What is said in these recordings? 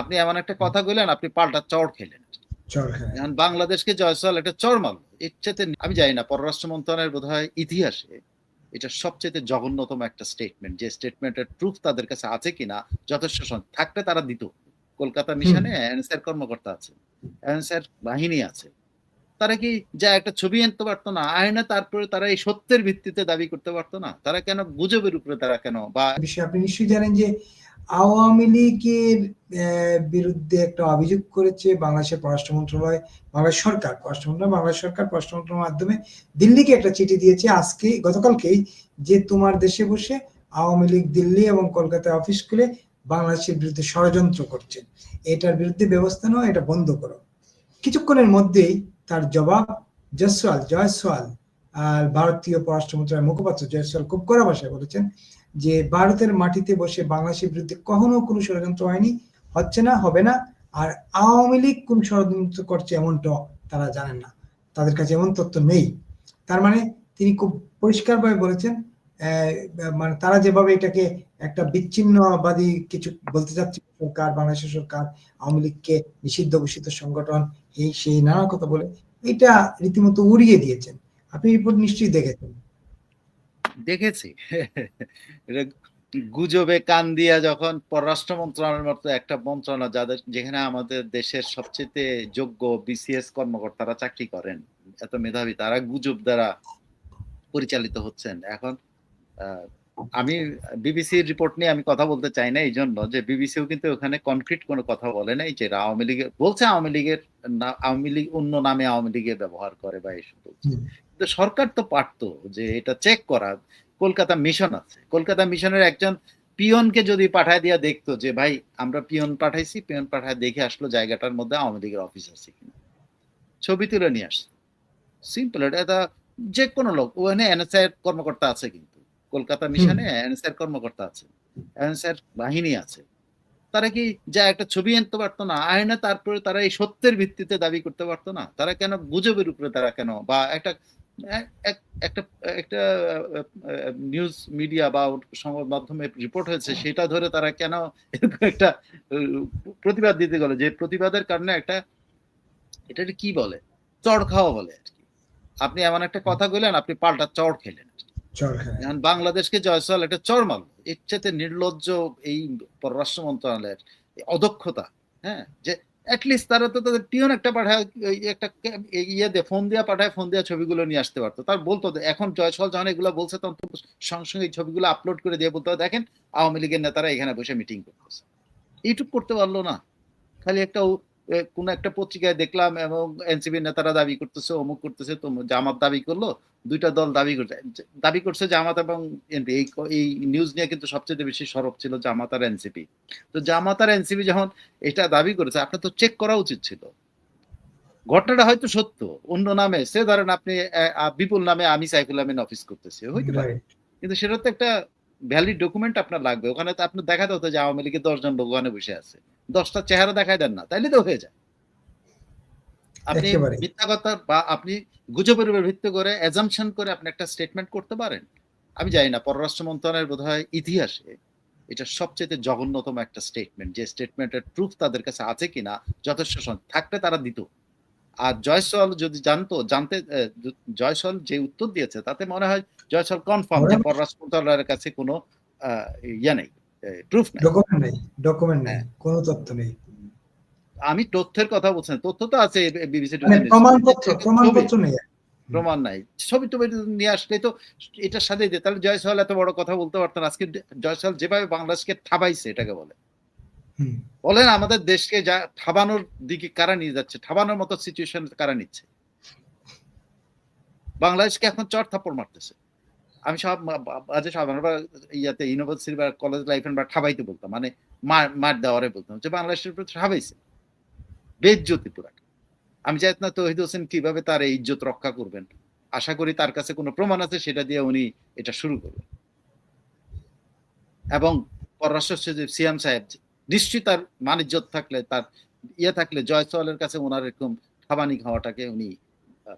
আপনি এমন একটা কথা কইলেন আপনি পাল্টা চড় খেলেন। এখন বাংলাদেশকে জয়সওয়াল একটা চড় মারল। চাইতে আমি জানি না পররাষ্ট্র মন্ত্রণালয়ের বোধ হয় ইতিহাসে এটা সবচেয়ে জঘন্যতম একটা স্টেটমেন্ট যে স্টেটমেন্টের প্রুফ তাদের কাছে আছে কিনা যথেষ্ট থাকলে তারা দিত। কলকাতা মিশনে এনএসআর কর্মকর্তা আছে এনএসআর বাহিনী আছে। তারা কি যা একটা ছবি আনতে পারতো না আয়না তারপরে তারা এই সত্যের ভিত্তিতে দাবি করতে পারতো না? তারা কেন গুজবের উপরে তারা কেন বা আপনি নিশ্চয়ই জানেন যে আওয়ামী লীগের বিরুদ্ধে একটা অভিযোগ করেছে বাংলাদেশের পররাষ্ট্র মন্ত্রণালয়, বাংলাদেশ সরকার। পররাষ্ট্র মন্ত্রণালয়, বাংলাদেশ সরকার পররাষ্ট্র মন্ত্রণালয়ের মাধ্যমে দিল্লিকে একটা চিঠি দিয়েছে আজকে, গতকালকেই, যে তোমার দেশে বসে আওয়ামী লীগ দিল্লি এবং কলকাতায় অফিস খুলে বাংলাদেশের বিরুদ্ধে ষড়যন্ত্র করছে। এটার বিরুদ্ধে ব্যবস্থা নাও এটা বন্ধ করো। কিছুক্ষণের মধ্যেই তার জবাব, জয়সওয়াল জয়সওয়াল, আর ভারতীয় পররাষ্ট্র মন্ত্রণালয়ের মুখপাত্র জয়সওয়াল খুব কড়া ভাষায় বলেছেন যে ভারতের মাটিতে বসে বাংলাদেশের বিরুদ্ধে কখনো কোনো ষড়যন্ত্র হয়নি, হচ্ছে না, হবে না। আর আওয়ামী লীগ কোন ষড়যন্ত্র করছে এমনটা তারা জানেন না। তাদের কাছে এমন তথ্য নেই। তার মানে তিনি খুব পরিষ্কারভাবে বলেছেন মানে তারা যেভাবে এটাকে একটা বিচ্ছিন্নবাদী কিছু বলতে চাচ্ছে সরকার, বাংলাদেশের সরকার, আওয়ামী লীগকে নিষিদ্ধ ঘোষিত সংগঠন, এই সেই নানা কথা বলে, এটা রীতিমতো উড়িয়ে দিয়েছেন। আপনি রিপোর্ট নিশ্চয়ই দেখেছেন। দেখেছি। গুজবে কান দিয়া যখন পররাষ্ট্র মন্ত্রণালয়ের মতো একটা মন্ত্রণালয় যাদের যেখানে আমাদের দেশের সবচেয়ে যোগ্য বিসিএস কর্মকর্তারা চাকরি করেন এত মেধাবী তারা গুজব দ্বারা পরিচালিত হচ্ছেন। এখন আহ, আমি বিবিসির রিপোর্ট নিয়ে আমি কথা বলতে চাই না এই জন্য যে বিবিসিও কিন্তু ওখানে কনক্রিট কোনো কথা বলে নাই যে আওয়ামী লীগের বলছে আওয়ামী লীগের আওয়ামী লীগ অন্য নামে আওয়ামী লীগের ব্যবহার করে বা এসব বলছে। কিন্তু সরকার তো পারতো যে এটা চেক করা কলকাতা মিশন আছে। কলকাতা মিশনের একজন পিয়নকে যদি পাঠায় দিয়া দেখতো যে ভাই আমরা পিয়ন পাঠাইছি পিয়ন পাঠায় দেখে আসলো জায়গাটার মধ্যে আওয়ামী লীগের অফিস আছে কিনা। ছবি তুলে নিয়ে আসছে। সিম্পল এটা যে কোনো লোক ওখানে এনএসআই কর্মকর্তা আছে কিন্তু। কলকাতা মিশনে এনএসআই কর্মকর্তা আছে এনএসআই বাহিনী আছে। তারা কি যা একটা ছবি আনতে পারতো না? আয়না তারপরে তারা এই সত্যের ভিত্তিতে দাবি করতে পারতো না? তারা কেন গুজবের উপরে তারা কেন? বা একটা এক- এক- একটা একটা নিউজ মিডিয়া বা সংবাদ মাধ্যমে রিপোর্ট হয়েছে সেটা ধরে তারা কেন একটা প্রতিবাদ দিতে গেল? যে প্রতিবাদের কারণে একটা এটা কি বলে? চড় খাওয়া বলে আর কি। আপনি এমন একটা কথা কইলেন আপনি পাল্টা চড় খেলেন আর হ্যাঁ এখন বাংলাদেশকে জয়সওয়াল একটা মারল। এর নির্লজ্জ এই পররাষ্ট্র মন্ত্রণালয়ের অদক্ষতা হ্যাঁ যে অ্যাটলিস্ট তারা তো তাদের একটা পাঠায় একটা ইয়ে দিয়ে ফোন দিয়া পাঠায়, ফোন দিয়া ছবিগুলো নিয়ে আসতে পারতো। তার বলতো এখন জয়সওয়াল যখন এগুলো বলছে তখন তো সঙ্গে সঙ্গে ছবিগুলো আপলোড করে দিয়ে বলতো, দেখেন, আওয়ামী লীগের নেতারা এখানে বসে মিটিং করতেছে। এইটুক করতে পারল না। খালি একটা কোন একটা পত্রিকায় দেখলাম এবং এনসিপি নেতারা দাবি করতেছে অমুক করতেছে তো জামাত দাবি করল দুইটা দল দাবি করছে। দাবি করছে জামাত এবং NP এই এই নিউজ নিয়ে কিন্তু সবচেয়ে বেশি সরব ছিল জামাত আর এনসিপি। তো জামাত আর এনসিপি যখন এটা দাবি করেছে আপনার তো চেক করা উচিত ছিল। ঘটনাটা হয়তো সত্য অন্য নামে সে ধরেন আপনি বিপুল নামে আমি সাইফুল আমিন অফিস করতেছি হইতে পারে। কিন্তু সেটা তো একটা ভ্যালিড ডকুমেন্ট আপনার লাগবে। ওখানে তো আপনার দেখাতে হতো যে আওয়ামী লীগের দশজন লোক ওখানে বসে আছে। দশটা চেহারা দেখাই দেন না তাইলে তো হয়ে যায়। আপনি মিথ্যা কথা বা আপনি গুজবের উপর ভিত্তি করে অ্যাজাম্পশন করে আপনি একটা স্টেটমেন্ট করতে পারেন। আমি জানি না পররাষ্ট্র মন্ত্রণালয়ের বোধ হয় ইতিহাসে এটা সবচেয়ে জঘন্যতম একটা স্টেটমেন্ট যে স্টেটমেন্টের প্রুফ তাদের কাছে আছে কিনা যথেষ্ট থাকলে তারা দিত। আর জয়সল যদি জানতো জানতে জয়সল যে উত্তর দিয়েছে তাতে মনে হয় জয়সল কনফার্ম যে পররাষ্ট্র মন্ত্রণালয়ের কাছে কোনো আহ, ইয়ে নেই। প্রুফ নেই। ডকুমেন্ট নেই ডকুমেন্ট নেই হ্যাঁ। কোনো তথ্য নেই। আমি তথ্যের কথা বলছি তথ্য তো আছে বিবিসি মানে প্রমাণপত্র প্রমাণপত্র নেই প্রমাণ নাই। ছবি টবি নিয়ে আসলে তো এটার সাথে তাহলে জয়সওয়াল এত বড় কথা বলতে পারতেন আজকে জয়সওয়াল যেভাবে বাংলাদেশকে ঠাবাইছে এটাকে বলে। বলেন আমাদের দেশকে যা ঠাবানোর দিকে কারা নিয়ে যাচ্ছে থাবানোর মতো সিচুয়েশন কারা নিচ্ছে? বাংলাদেশকে এখন চট থাপ্পড় মারতেছে। আমি সব বাজে সব আমরা ইয়াতে ইউনিভার্সিটি বা কলেজ লাইফে বা ঠাবাইতে বলতাম মানে মার মার দেওয়ারে বলতাম যে বাংলাদেশের উপর ঠাবাইছে। বেজ্জতি পুরা। আমি জানি না তহিদ হোসেন কীভাবে তার এই ইজ্জত রক্ষা করবেন? আশা করি তার কাছে কোনো প্রমাণ আছে, সেটা দিয়ে উনি এটা শুরু করবেন। এবং পররাষ্ট্র সচিব সিয়াম সাহেব, নিশ্চয়ই তার মানিজ্যত থাকলে, তার ইয়ে থাকলে, জয় জয়সওয়ালের কাছে ওনার এরকম খাবানি খাওয়াটাকে উনি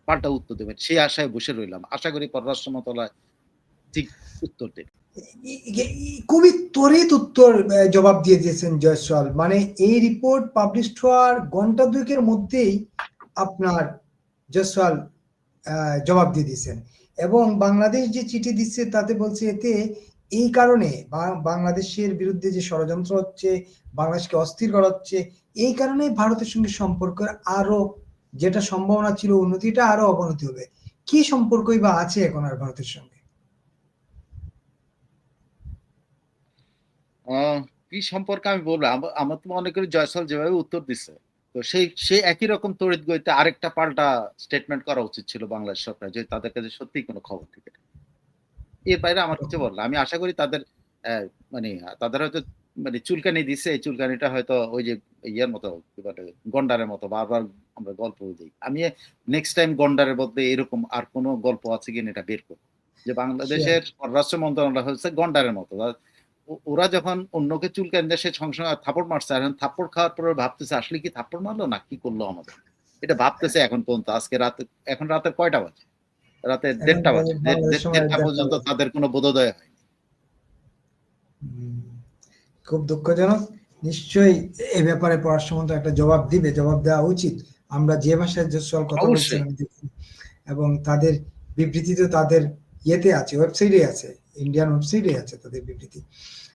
পাল্টা উত্তর দেবেন। সেই আশায় বসে রইলাম। আশা করি পররাষ্ট্র মন্ত্রণালয় ঠিক উত্তর দেবে খুবই ত্বরিত উত্তর জবাব দিয়ে দিয়েছেন জয়সওয়াল। মানে এই রিপোর্ট পাবলিশ হওয়ার ঘণ্টা দুয়েকের মধ্যেই আপনার জয়সওয়াল জবাব দিয়ে দিয়েছেন। এবং বাংলাদেশ যে চিঠি দিচ্ছে, তাতে বলছে এতে এই কারণে বাংলাদেশের বিরুদ্ধে যে ষড়যন্ত্র হচ্ছে, বাংলাদেশকে অস্থির করা হচ্ছে, এই কারণে ভারতের সঙ্গে সম্পর্কের আরও যেটা সম্ভাবনা ছিল, উন্নতিটা আরও অবনতি হবে। কি সম্পর্কই বা আছে এখন আর ভারতের সঙ্গে? কি সম্পর্কে আমি বলব আমার তো মনে করি জয়সল যেভাবে উত্তর দিচ্ছে তো সেই সেই একই রকম তড়িৎ গতিতে আরেকটা পাল্টা স্টেটমেন্ট করা উচিত ছিল বাংলাদেশ সরকার যে তাদের কাছে সত্যি কোনো খবর থেকে। এর বাইরে আমার কিছু বলল আমি আশা করি তাদের মানে তাদের হয়তো মানে চুলকানি দিছে এই চুলকানিটা হয়তো ওই যে ইয়ের মতো কি বলে গন্ডারের মতো বারবার আমরা গল্প দিই। আমি নেক্সট টাইম গন্ডারের মধ্যে এরকম আর কোনো গল্প আছে কিনা এটা বের করব। যে বাংলাদেশের পররাষ্ট্র মন্ত্রণালয় হচ্ছে গন্ডারের মতো। ওরা যখন অন্যকে চুলকানি দেয় সে সঙ্গে সঙ্গে থাপ্পড় মারছে। আর থাপ্পড় খাওয়ার পরে ভাবতেছে আসলে কি থাপ্পড় মারলো না? কি করল আমাদের? এটা ভাবতেছে এখন পর্যন্ত। আজকে রাতে এখন রাতে কয়টা বাজে? রাতে দেড়টা বাজে। সময় দেড়টা পর্যন্ত তাদের কোনো বোধোদয় হয় খুব দুঃখজনক। নিশ্চয়ই এ ব্যাপারে পররাষ্ট্রমন্ত্রী একটা জবাব দিবে জবাব দেওয়া উচিত। আমরা যে ভাষায় জসওয়াল কথা বলছি। এবং তাদের বিবৃতি তো তাদের ইয়েতে আছে ওয়েবসাইটে আছে। ইন্ডিয়ান ওয়েবসাইটে আছে তাদের বিবৃতি।